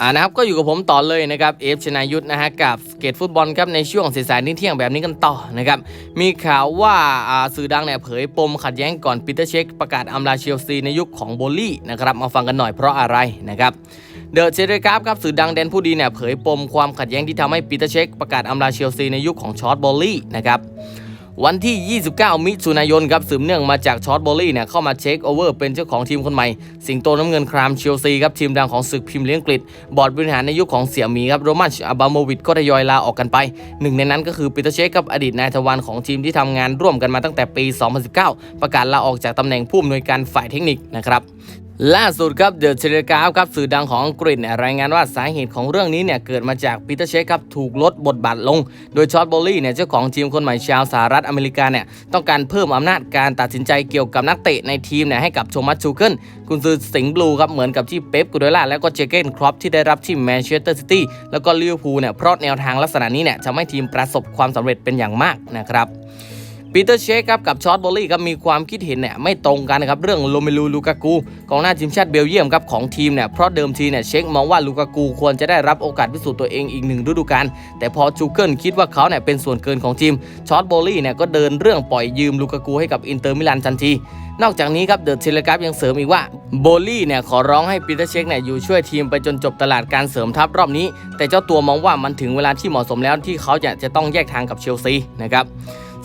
อ่านะครับก็อยู่กับผมต่อเลยนะครับเอฟชนายุทธนะฮะกับเกตฟุตบอลครับในช่วงสายๆนี้เที่ยงแบบนี้กันต่อนะครับมีข่าวว่าสื่อดังเนี่ยเผยปมขัดแย้งก่อนปีเตอร์เช็คประกาศอำลาเชลซีในยุคของโบลลี่นะครับมาฟังกันหน่อยเพราะอะไรนะครับเดอะเชเดกราฟครับสื่อดังแดนผู้ดีเนี่ยเผยปมความขัดแย้งที่ทำให้ปีเตอร์เช็คประกาศอำลาเชลซีในยุคของชอตโบลลี่นะครับ วันที่ 29 มิถุนายนครับสืบเนื่องมาจากชอตบอลลี่เนี่ยเข้ามาเช็คโอเวอร์เป็นเจ้าของทีมคนใหม่ สิงโตน้ำเงินครามเชลซีครับทีมดังของศึกพรีเมียร์ลีกอังกฤษบอร์ดบริหารในยุคของเสี่ยหมีครับโรมันอาบาโมวิดก็ทยอยลาออกกันไป หนึ่งในนั้นก็คือปีเตอร์เชคกับอดีตนายทวารของทีมที่ทำงานร่วมกันมาตั้งแต่ปี 2019 ประกาศลาออกจากตำแหน่งผู้อำนวยการฝ่ายเทคนิคนะครับ ล่าสุดครับเดอะเชลกราฟครับสื่อดังของอังกฤษเนี่ยรายงานว่าสาเหตุของเรื่องนี้เนี่ยเกิดมาจากปีเตอร์เชคครับถูกลดบทบาทลง โดยชอตบอลลี่เนี่ยเจ้าของทีมคนใหม่ชาวสหรัฐอเมริกาเนี่ยต้องการเพิ่มอำนาจการตัดสินใจเกี่ยวกับนักเตะในทีมเนี่ยให้กับโทมัสชูเคิลคุณซือสิงห์บลูครับเหมือนกับที่เป๊ปกูเดล่าแล้วก็เจเกนครอปที่ได้รับที่แมนเชสเตอร์ซิตี้แล้วก็ลิเวอร์พูลเนี่ยเพราะแนวทางลักษณะนี้เนี่ยทำให้ทีมประสบความสำเร็จเป็นอย่างมากนะครับ ปีเตอร์เชคครับกับชอตบอลลี่ครับมีความคิดเห็นเนี่ยไม่ตรงกันนะครับเรื่องโรเมลูลูกากูกองหน้าทีมชาติเบลเยียมครับของทีมเนี่ยเพราะเดิมทีเนี่ยเชคมองว่าลูกากูควรจะได้รับโอกาสพิสูจน์ตัวเองอีกหนึ่งฤดูกาลแต่พอจูเกิลคิดว่าเขาเนี่ยเป็นส่วนเกินของทีมชอตบอลลี่เนี่ยก็เดินเรื่องปล่อยยืมลูกากูให้กับอินเตอร์มิลานทันทีนอกจากนี้ครับเดอะเทเลกราฟยังเสริมอีกว่าโบลลี่เนี่ยขอร้องให้ปีเตอร์เชคเนี่ยอยู่ช่วยทีมไปจนจบตลาดการเสริมทัพรอบนี้ แต่เจ้าตัวมองว่ามันถึงเวลาที่เหมาะสมแล้วที่เขาจะจะต้องแยกทางกับเชลซีนะครับ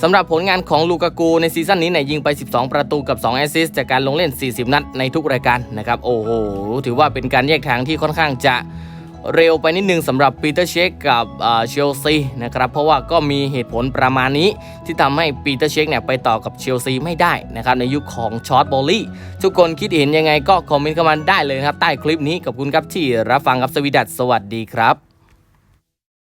สำหรับผลงานของลูกากูในซีซั่นนี้เนี่ยยิงไป 12 ประตูกับ 2 แอสซิสต์จากการลงเล่น 40 นัดในทุกรายการนะครับ โอ้โห ถือว่าเป็นการแยกทางที่ค่อนข้างจะเร็วไปนิดนึงสำหรับปีเตอร์เชคกับเชลซีนะครับ เพราะว่าก็มีเหตุผลประมาณนี้ที่ทำให้ปีเตอร์เชคเนี่ยไปต่อกับเชลซีไม่ได้นะครับ ในยุคของชอตบอลลี่ทุกคนคิดเห็นยังไงก็คอมเมนต์เข้ามาได้เลยครับ ใต้คลิปนี้กับคุณครับที่รับฟังครับสวีดัสสวัสดีครับ